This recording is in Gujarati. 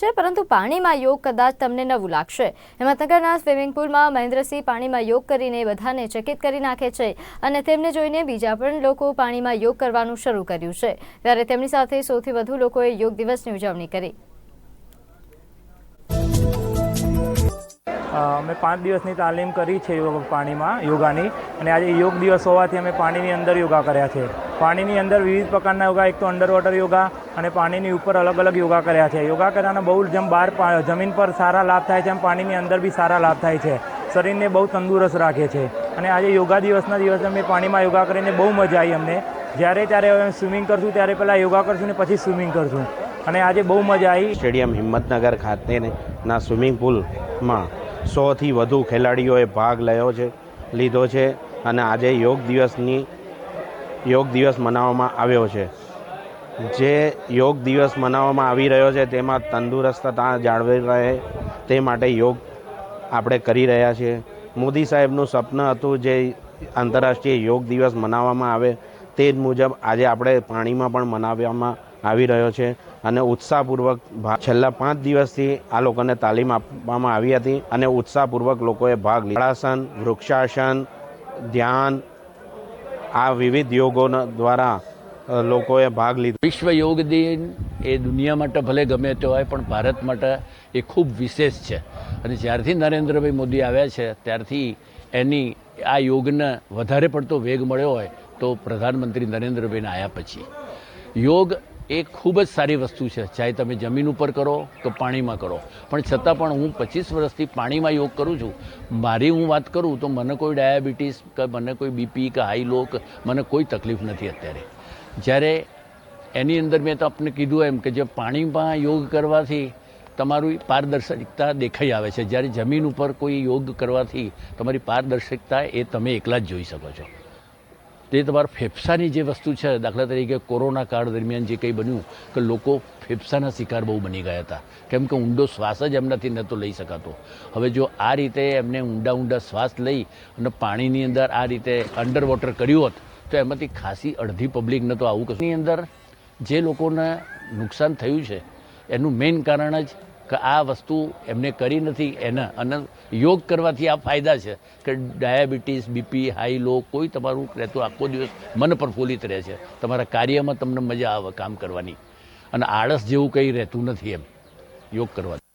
છે, પરંતુ પાણીમાં યોગ કદાચ તમને નવું લાગશે. હિંમતનગરના સ્વિમિંગ પુલમાં મહેન્દ્રસિંહ પાણીમાં યોગ કરીને બધાને ચકિત કરી નાખે છે અને તેમને જોઈને બીજા પણ લોકો પાણીમાં યોગ કરવાનું શરૂ કર્યું છે. ત્યારે તેમની સાથે સૌથી વધુ લોકોએ યોગ દિવસની ઉજવણી કરી. અમે પાંચ દિવસની તાલીમ કરી છે યોગ પાણીમાં, યોગાની. અને આજે યોગ દિવસ હોવાથી અમે પાણીની અંદર યોગા કર્યા છે. પાણીની અંદર વિવિધ પ્રકારના યોગા, એક તો અંડર વોટર યોગા અને પાણીની ઉપર અલગ અલગ યોગા કર્યા છે. યોગા કરવાના બહુ જેમ બહાર જમીન પર સારા લાભ થાય છે, એમ પાણીની અંદર બી સારા લાભ થાય છે. શરીરને બહુ તંદુરસ્ત રાખે છે. અને આજે યોગા દિવસના દિવસે અમે પાણીમાં યોગા કરીને બહુ મજા આવી અમને. જ્યારે ત્યારે અમે સ્વિમિંગ કરશું, ત્યારે પહેલાં યોગા કરશું ને પછી સ્વિમિંગ કરશું. અને આજે બહુ મજા આવી. સ્ટેડિયમ હિંમતનગર ખાતેના સ્વિમિંગ પુલમાં સોથી વધુ ખેલાડીઓએ ભાગ લયો છે, લીધો છે. અને આજે યોગ દિવસની યોગ દિવસ મનાવવામાં આવ્યો છે. જે યોગ દિવસ મનાવવામાં આવી રહ્યો છે, તેમાં તંદુરસ્તતા જાળવી રહે, તે માટે યોગ આપણે કરી રહ્યા છીએ. મોદી સાહેબનું સપન હતું જે આંતરરાષ્ટ્રીય યોગ દિવસ મનાવવામાં આવે, તે જ મુજબ આજે આપણે પાણીમાં પણ મનાવવામાં આવી રહ્યો છે અને ઉત્સાહપૂર્વક છેલ્લા પાંચ દિવસથી આ લોકોને તાલીમ આપવામાં આવી હતી અને ઉત્સાહપૂર્વક લોકોએ ભાગ લીધો. વૃક્ષાસન, ધ્યાન આ વિવિધ યોગોના દ્વારા લોકોએ ભાગ લીધો. વિશ્વ યોગ દિન એ દુનિયા માટે ભલે ગમે તે હોય, પણ ભારત માટે એ ખૂબ વિશેષ છે. અને જ્યારથી નરેન્દ્રભાઈ મોદી આવ્યા છે, ત્યારથી એની આ યોગને વધારે પડતો વેગ મળ્યો હોય, તો પ્રધાનમંત્રી નરેન્દ્રભાઈને આવ્યા પછી. યોગ એ ખૂબ જ સારી વસ્તુ છે. ચાહે તમે જમીન ઉપર કરો કે પાણીમાં કરો. પણ છતાં પણ હું પચીસ વર્ષથી પાણીમાં યોગ કરું છું. મારી હું વાત કરું તો મને કોઈ ડાયાબિટીસ કે મને કોઈ બીપી કે હાઈ લો કે મને કોઈ તકલીફ નથી અત્યારે. જ્યારે એની અંદર મેં તો આપને કીધું એમ કે જે પાણીમાં યોગ કરવાથી તમારું પારદર્શકતા દેખાઈ આવે છે. જ્યારે જમીન ઉપર કોઈ યોગ કરવાથી તમારી પારદર્શકતા એ તમે એકલા જ જોઈ શકો છો. તે તમારા ફેફસાની જે વસ્તુ છે, દાખલા તરીકે કોરોના કાળ દરમિયાન જે કંઈ બન્યું કે લોકો ફેફસાના શિકાર બહુ બની ગયા હતા. કેમ કે ઊંડો શ્વાસ જ એમનાથી નહોતો લઈ શકાતો. હવે જો આ રીતે એમને ઊંડા ઊંડા શ્વાસ લઈ અને પાણીની અંદર આ રીતે અંડર વોટર કર્યું હોત, તો એમાંથી ખાસી અડધી પબ્લિકને તો આવું કશું. અંદર જે લોકોને નુકસાન થયું છે, એનું મેઇન કારણ જ કે આ વસ્તુ એમને કરી નથી, એના અને યોગ કરવાથી આ ફાયદા છે કે ડાયાબિટીસ, બીપી, હાઈ, લો, કોઈ તમારું રહેતું આખો દિવસ મન પ્રફુલ્લિત રહે છે. તમારા કાર્યમાં તમને મજા આવે કામ કરવાની. અને આળસ જેવું કંઈ રહેતું નથી એમ યોગ કરવાથી.